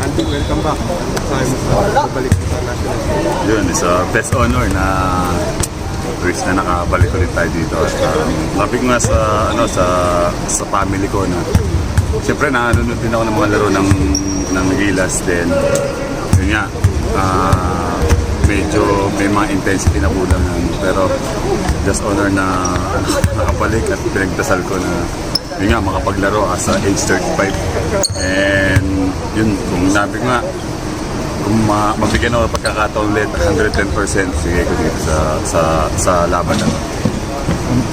Andy, welcome back. Time sa balik sa national team. Yun, it's a best honor na Chris na nakabalik ulit tayo dito. At um, sabi ko nga sa, ano, sa, sa family ko na Siyempre, nanonood din ako ng mga laro ng, ng Gilas din. Yun nga, ah, medyo may mga intensity na kulang. Pero just honor na nakabalik at pinagdasal ko na yun nga, makapaglaro as a age 35. And yun, kung nabi ko nga, kung ma mabigyan ako ng pagkakataon ulit, 110% sige ko dito sa, sa, sa laban na.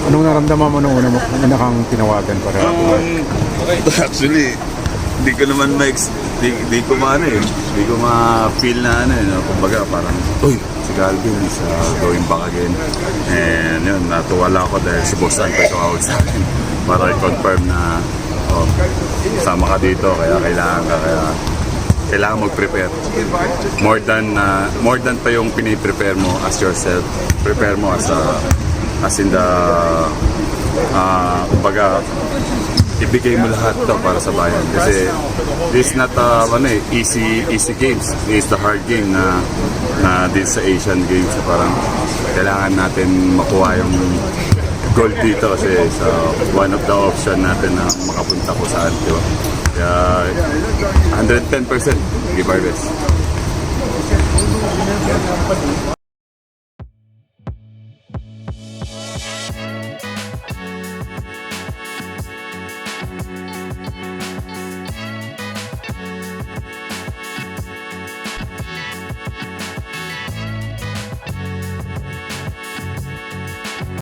Anong naramdaman mo nung una mo una kang tinawagan para Um, actually, di ko naman ma di, di ko ma ano eh, di ko ma-feel na ano eh, no? kumbaga parang, uy, si Galvin is uh, going back again. And yun, natuwa lang ako dahil si Boss Antoy tumawag sa akin para i-confirm na oh, sama ka dito, kaya kailangan ka, kaya kailangan mag-prepare. More than uh, more than pa yung piniprepare mo as yourself, prepare mo as a, as in the uh, kumbaga ibigay mo lahat to para sa bayan. Kasi this is not uh, ano eh, easy easy games. Is the hard game na na din sa Asian Games. Parang kailangan natin makuha yung gold dito kasi so one of the option natin na makapunta ko saan di ba? Kaya 110% give our best